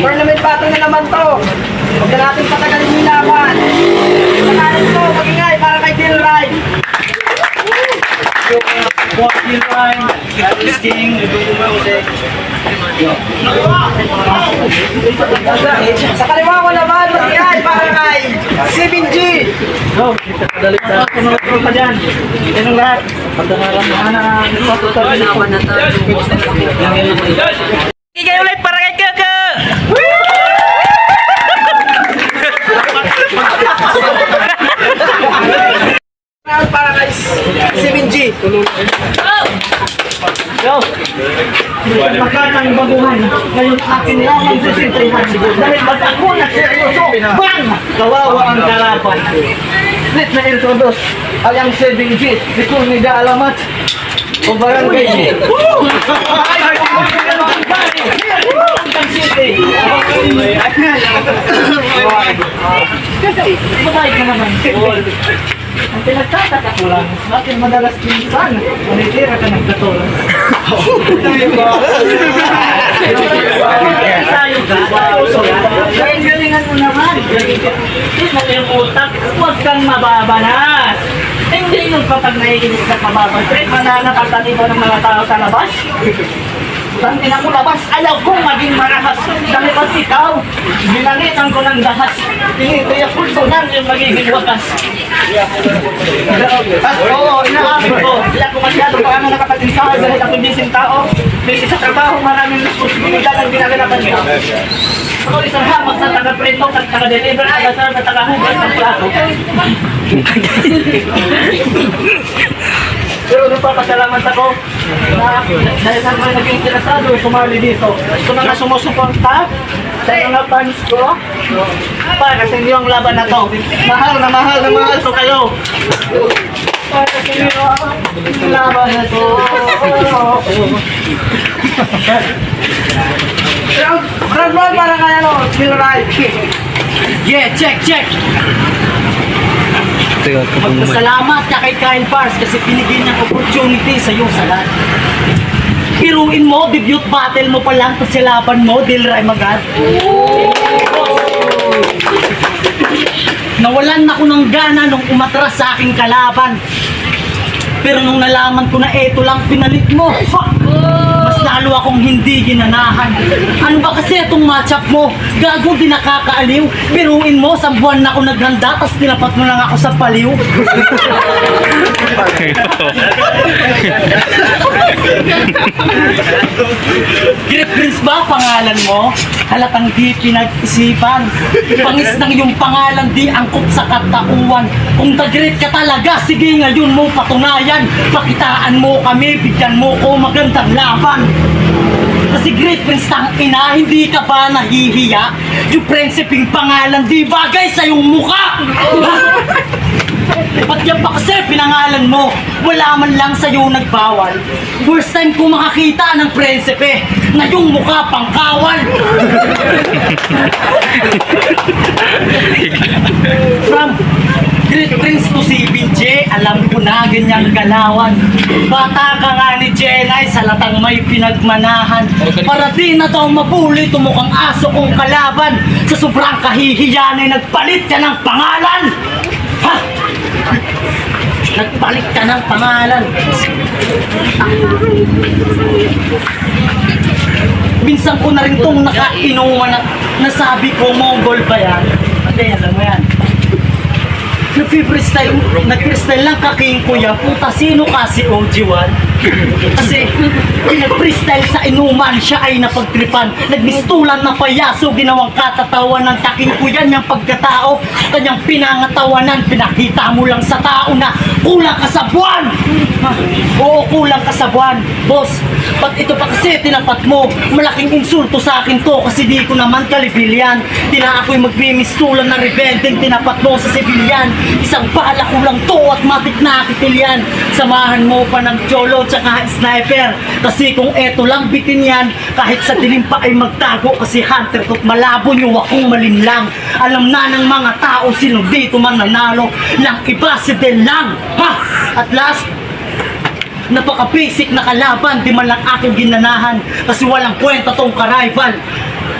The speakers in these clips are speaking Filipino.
Tournament battle na naman to. Huwag na natin patagalin yung laban. Patagalin ko, magingay para kay Kill Ride. Kill Rhyme, Captain King, Sa kaliwa ko naman, magingay para kay 7G. Go! Dali sa sunod ko pa dyan. Yan ang lahat. Pagdanaran mo na nagpatutal na Igay ulit para kay Kaka! Para kay 7G. Go! Magkatang baguhan. Ngayon akin lang ang sisintahan. Dahil ba't ako na seryoso? Bang! Kawawa ang kalaban. Let na introduce ang 7G. Di ko niga alamat. O barangay G. Woo! Ay, ay, Babae ka naman. Ang pinagtataka ko lang, bakit madalas pinsan? Manitira ka ng katulad. Kaya galingan mo naman. Ito mo yung utak. Hindi yung kapag naiinis ka mababas. Pre, mananapatan ito ng mga tao sa labas. Tangin ako labas, ayaw kong maging marahas. Dahil pag ikaw, ginamitan ko ng dahas. Tinitiyak ko tunan yung magiging wakas. At oo, inaamin ko. Hindi ako masyado paano nakapag-install dahil ako busy tao. Busy sa trabaho, maraming responsibilidad ang ginaganapan ko. Ako isang hamak sa taga-preto at taga-deliver at taga-hugas ng plato. Nagpapasalamat ako na dahil sa mga naging interesado sumali dito. Sa mga sumusuporta, sa mga fans ko, para sa inyo ang laban na to. Mahal na mahal na mahal ko kayo. Para sa inyo ang laban na to. Round, round one para kay ano, Kill Ride. Yeah, check, check. Magpasalamat ka kay Kyle Pars kasi binigyan niyang opportunity sa iyo sa lahat. Biruin mo, debut battle mo pa lang, tapos silaban mo, Dilray Magad. Nawalan ako ng gana nung umatras sa aking kalaban. Pero nung nalaman ko na eto lang pinalit mo, fuck! Lalo akong hindi ginanahan. Ano ba kasi itong matchup mo? Gago di nakakaaliw. Biruin mo, sa buwan na ako naghanda, tapos tinapat mo lang ako sa paliw. Grip Prince ba pangalan mo? Halatang di pinag-isipan. Pangis ng iyong pangalan di angkop sa katauan. Kung tagrit ka talaga, sige ngayon mo patunayan. Pakitaan mo kami, bigyan mo ko magandang laban. Kasi Great Prince tang ina, hindi ka ba nahihiya? Yung prinsiping pangalan di bagay sa iyong muka! Ba't yan pa kasi pinangalan mo? Wala man lang sa'yo nagbawal. First time ko makakita ng prinsipe na yung mukha pang kawal. From Great Prince to si BJ, alam ko na ganyang galawan. Bata ka nga ni Jenay, sa latang may pinagmanahan. Para di na daw mabuli, tumukhang aso kong kalaban. Sa sobrang kahihiyan ay nagpalit ka ng pangalan. Ha? Nagpalit ka ng pangalan. Minsan ko na rin tong nakainuman na nasabi ko, Mongol ba yan? Hindi, alam mo yan. Nag-freestyle, nag-freestyle lang kaking kuya, puta sino kasi OG1? Kasi pinag-freestyle sa inuman, siya ay napagtripan. Nagmistulan na payaso, ginawang katatawan ng kaking kuya niyang pagkatao. Kanyang pinangatawanan, pinakita mo lang sa tao na kulang ka sa buwan! Ha? Oo, kulang ka sa buwan. Boss, ba't ito pa kasi tinapat mo? Malaking insulto sa akin to kasi di ko naman kalibilyan. Di na ako'y magmimistulan na rebelde tinapat mo sa sibilyan. Isang bala ko lang to at matik na kitilyan. Samahan mo pa ng cholo tsaka sniper. Kasi kung eto lang bitin yan, kahit sa dilim pa ay magtago kasi hunter to't malabo nyo akong malinlang. Alam na ng mga tao sino dito man nanalo. Lang iba si Del lang. Ha? At last, Napaka-basic na kalaban, di man lang aking ginanahan kasi walang kwenta tong ka-rival.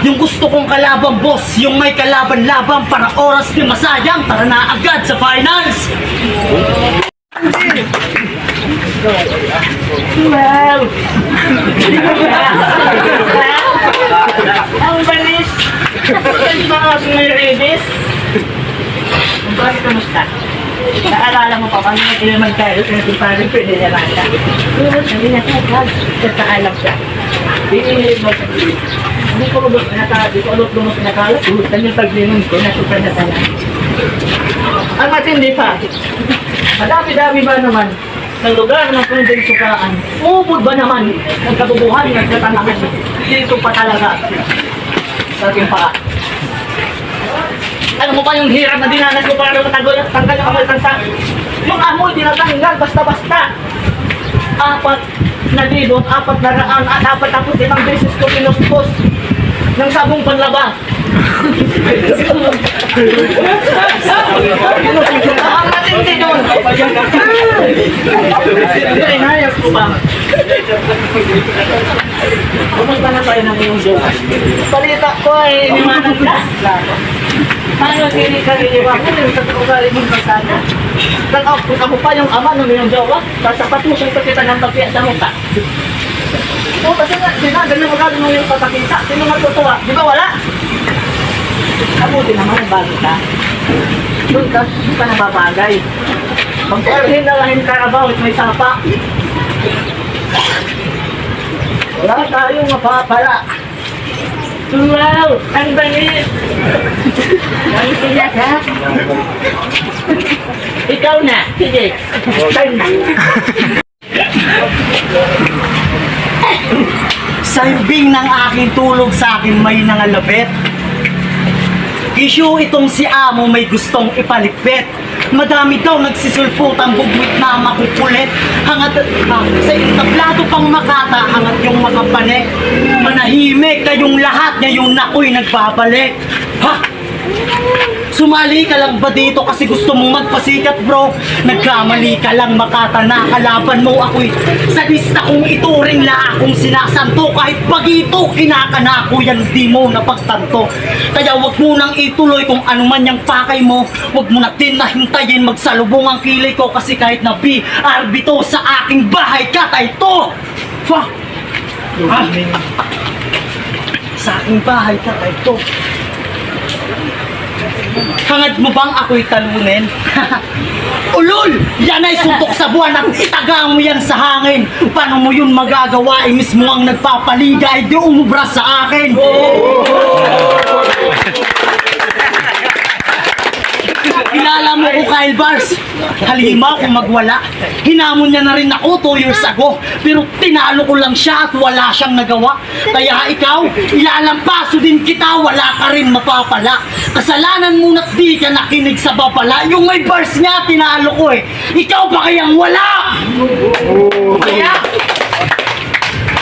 Yung gusto kong kalaban, boss, yung may kalaban-laban para oras di masayang, tara na agad sa finals! Well, ang balis. Ang mga may rabies. Bakit kamusta? Naalala mo pa kami na naman tayo sa ating parang pwede na rata. Pero sabi na tayo, nagkaalam siya. Binilid mo sa Hindi ko lubos pinakala, di ko lubos mo pinakala, tuhutan yung paglingon ko, nasukan na sana. Ang matindi pa, madami-dami ba naman ng lugar ng kunding sukaan? Umubod ba naman ang katubuhan ng katanangan dito pa talaga sa ating paa? Alam mo ba yung hirap na dinanas ko para matanggal tanggal ang amoy kansa? Yung amoy tinatanggal basta-basta. Apat na libo, apat na raan, at apat na puti ang beses ko pinuspos ng sabong panlaba. Matindi doon. Inayos ko ba? Pumunta na tayo ng iyong joke. Balita ko ay liwanag ka. Paano kini ka niliwa ko yung sa ugali mong kasana? Tanaw, kung ako pa yung ama ng iyong jowa, sasapat mo siyang pakita ng papiya sa mukha. Oo, kasi nga, sinabi ng ugali mo yung papakita. Sino matutuwa? Di ba wala? Kabuti naman, bago ka. Doon ka, doon ka nababagay. Pag-orhin na lang yung karabaw may sapa. Wala tayong mapapala. Wow! Ang bangis! Ang siyak ha? Ikaw na! Sige! Sa himbing ng aking tulog sa akin may nangalabit. Issue itong si Amo may gustong ipalipit. Madami daw nagsisulputang bugwit na makukulit. Hangat ah, sa entablado pang makata, hangat yung makapane. Manahimik kayong lahat ngayong nako'y nagbabalik. Ha? Sumali ka lang ba dito kasi gusto mong magpasikat bro? Nagkamali ka lang makata na kalaban mo ako'y sa lista kong ituring la akong sinasanto kahit bagito kinakana ko yan di mo napagtanto kaya wag mo nang ituloy kung ano man yung pakay mo wag mo na din na hintayin magsalubong ang kilay ko kasi kahit na BRB to sa aking bahay katay to Fuck! Ah! Sa aking bahay katay to Hangad mo bang ako'y talunin? Ulol! Yan ay suntok sa buwan at itaga mo yan sa hangin. Paano mo yun magagawa? Eh, mismo ang nagpapaliga ay di umubra sa akin. Kilala mo ko Kyle Bars. Halima kung magwala. Hinamon niya na rin ako 2 years ago. Pero tinalo ko lang siya at wala siyang nagawa. Kaya ikaw, ilalampaso din kita, wala ka rin mapapala. Kasalanan mo na't di ka nakinig sa babala. Yung may bars niya, tinalo ko eh. Ikaw ba kayang wala? Kaya,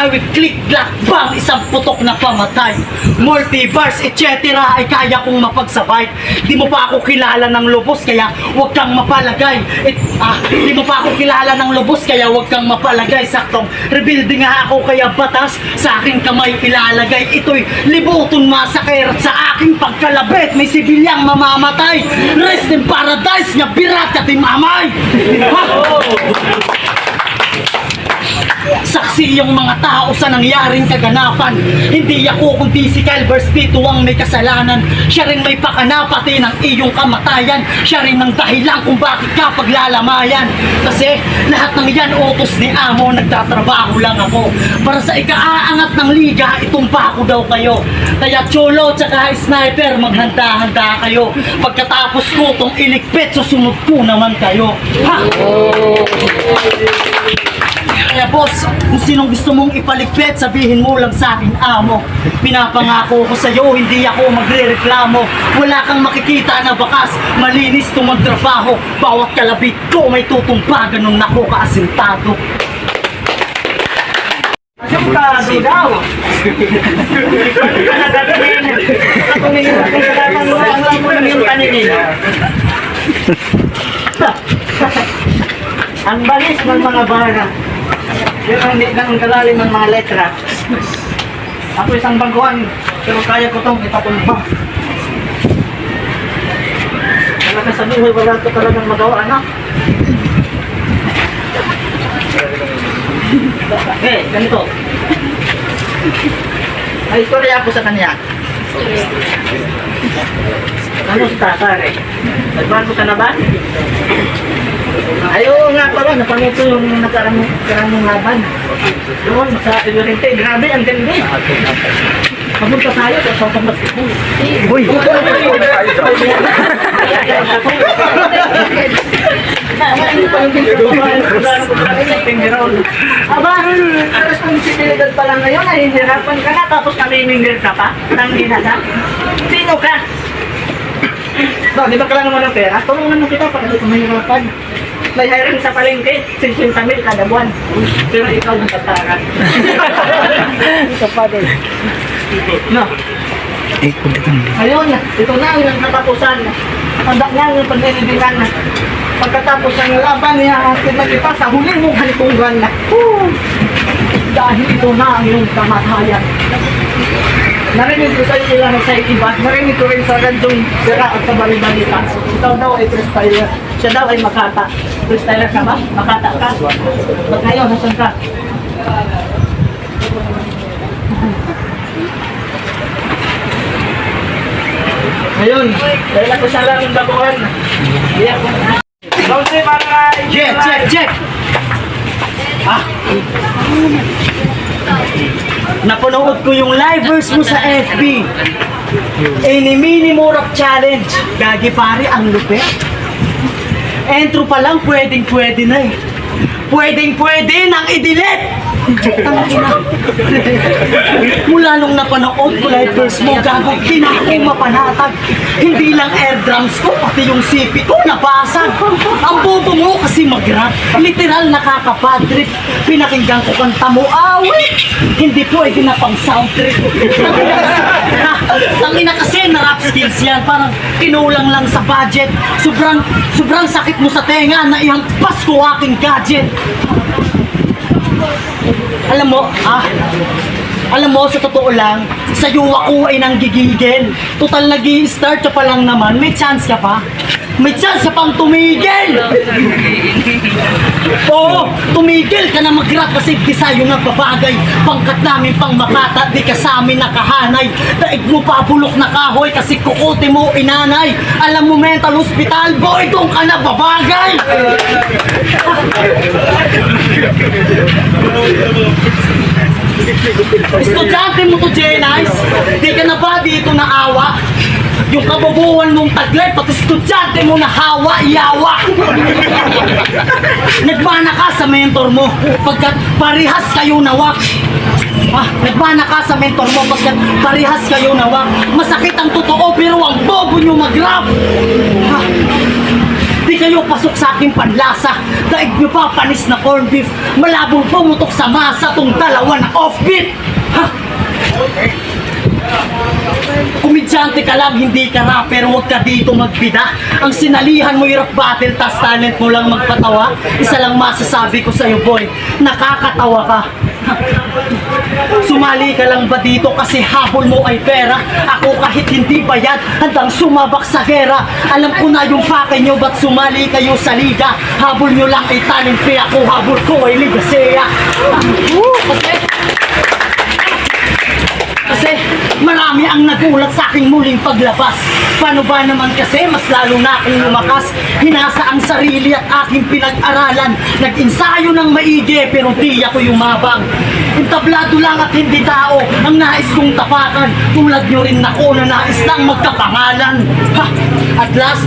I will click lock bang isang putok na pamatay. Multibars etc ay kaya kong mapagsabay. Di mo pa ako kilala ng lubos kaya huwag kang mapalagay. It, ah, Di mo pa ako kilala ng lubos kaya huwag kang mapalagay. Saktong rebuilding nga ako kaya batas. Sa aking kamay ilalagay. Ito'y libuton masakir at sa aking pagkalabit. May sibilyang mamamatay. Rest in paradise nga birat at imamay. Ha? Saksi yung mga tao sa nangyaring kaganapan. Hindi ako kundi si Calvers dito ang may kasalanan. Siya rin may pakana pati ng iyong kamatayan. Siya rin ang dahilan kung bakit ka paglalamayan. Kasi lahat ng yan utos ni Amo, nagtatrabaho lang ako. Para sa ikaaangat ng liga, itumpa ko daw kayo. Kaya cholo tsaka sniper, maghanda-handa kayo. Pagkatapos ko tong iligpit, susunod ko naman kayo. Ha? Kaya boss, kung sinong gusto mong ipaligpit, sabihin mo lang sa akin, amo. Pinapangako ko sa'yo, hindi ako magre-reklamo. Wala kang makikita na bakas, malinis itong magtrabaho. Bawat kalabit ko may tutumpa, ganun ako kaasintado. Kado daw. Nagtatingin. Tumingin ako sa tatang mo. Ang lang mo lang yung paningin. Ang balis ng mga bara. Yun ang ganun kalalim ng mga letra. Ako isang baguhan. Pero kaya ko itong ipatulpa. Talaga sa buhay, wala ito talagang magawa, anak. Eh, ganito. May istorya ako sa kanya. Ano sa tatay? Nagbago ka na ba? Ay, oo nga pala, napanood ko yung nakarang laban. Doon, sa Ilorente, grabe, ang ganda. Pamunta tayo sa Southern Basketball. Uy! Aba, ang responsibilidad pa lang ngayon, nahihirapan ka na, tapos namimingil ka pa, nang hinasa. Sino ka? Ba, di ba kailangan mo ng pera? Tulungan mo kita para di ka mahirapan. May hiring sa palengke, 50 mil kada buwan. Pero ikaw ang tataran. Ito pa din. No. Eh, pagkatang Ayun, ito na ang nagkatapusan. Tanda nga ang pagninidigan na. Pagkatapos ng laban niya, kita kita sa huli mong halitungan na. Woo! Dahil ito na ang iyong kamatayan. Narinig ko sa iyo lang sa iba. Narinig ko rin sa radyong sira at sa balibalita. Ikaw daw ay freestyler. Siya daw ay makata. Freestyler ka ba? Makata ka? Ba't ngayon, nasan ka? Ngayon, dahil ako siya lang baguhan. Hindi ako. Bawsi para Check, check, check! Ah! Napanood ko yung livers mo sa FB. Enemy ni Murap Challenge. Gagi pare, ang lupit. Entro pa lang, pwedeng pwede na eh. Pwedeng pwede nang i-delete! Mula nung napanood ko livers mo, gago, kinako mapanatag. Hindi lang air drums ko, pati yung sipi ko nabasag. Ang bobo mo kasi mag-rap. Literal nakakapadrip. Pinakinggan ko kanta mo, awit. Hindi pwede na pang sound trip. Tangina kasi na rap skills yan. Parang kinulang lang sa budget. Sobrang, sobrang sakit mo sa tenga na ihampas ko aking gadget. Alam mo, ah, alam mo, sa totoo lang, sa yuwa ko ay nanggigigil. Total nag start ka pa lang naman, may chance ka pa. May chance pang tumigil! Oo, tumigil ka na mag-rap kasi di sa'yo nagbabagay. Pangkat namin pang makata, di ka sa amin nakahanay. Daig mo pa bulok na kahoy kasi kukote mo inanay. Alam mo mental hospital, boy, doon ka na babagay! Estudyante mo to, Jenice. Di ka na ba dito naawa? Yung kababuhan mong taglay, pati estudyante mo na hawa, yawa. Nagmana ka sa mentor mo, pagkat parihas kayo nawak. Ah, nagmana ka sa mentor mo, pagkat parihas kayo nawak. Masakit ang totoo, pero ang bobo nyo mag-rap. Ah, Di kayo pasok sa aking panlasa. Daig nyo pa panis na corned beef. Malabong pumutok sa masa tong dalawa na offbeat. Ha? Kumidyante ka lang, hindi ka rapper, huwag ka dito magbida. Ang sinalihan mo yung battle, tas talent mo lang magpatawa. Isa lang masasabi ko sa'yo, boy, nakakatawa ka. Sumali ka lang ba dito kasi habol mo ay pera? Ako kahit hindi bayad, handang sumabak sa gera. Alam ko na yung pakay nyo, ba't sumali kayo sa liga? Habol nyo lang ay talent fee, ako habol ko ay ligasea. Kasi, kasi marami ang nagulat sa aking muling paglabas. Paano ba naman kasi mas lalo na akong lumakas? Hinasa ang sarili at aking pinag-aralan. Nag-ensayo ng maigi pero di ako yumabang. Entablado lang at hindi tao ang nais kong tapakan. Tulad nyo rin ako na nais lang magkapangalan. Ha! At last,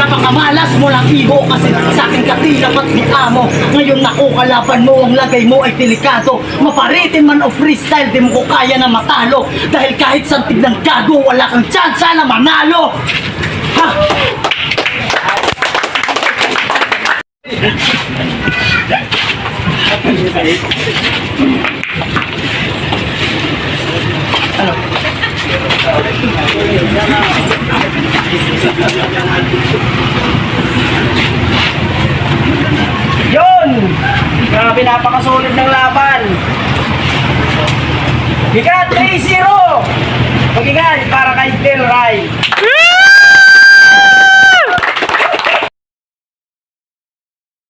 Napakamalas mo lang iho kasi sa aking katilap at di amo. Ngayon ako kalaban mo, ang lagay mo ay delikado. Maparitin man o freestyle, di mo ko kaya na matalo. Dahil kahit sa tignan gago, wala kang chance na manalo. Ha? Yun! Grabe, napakasulit ng laban. Bigat, 3-0! Pag-ingat para kay Del Rai.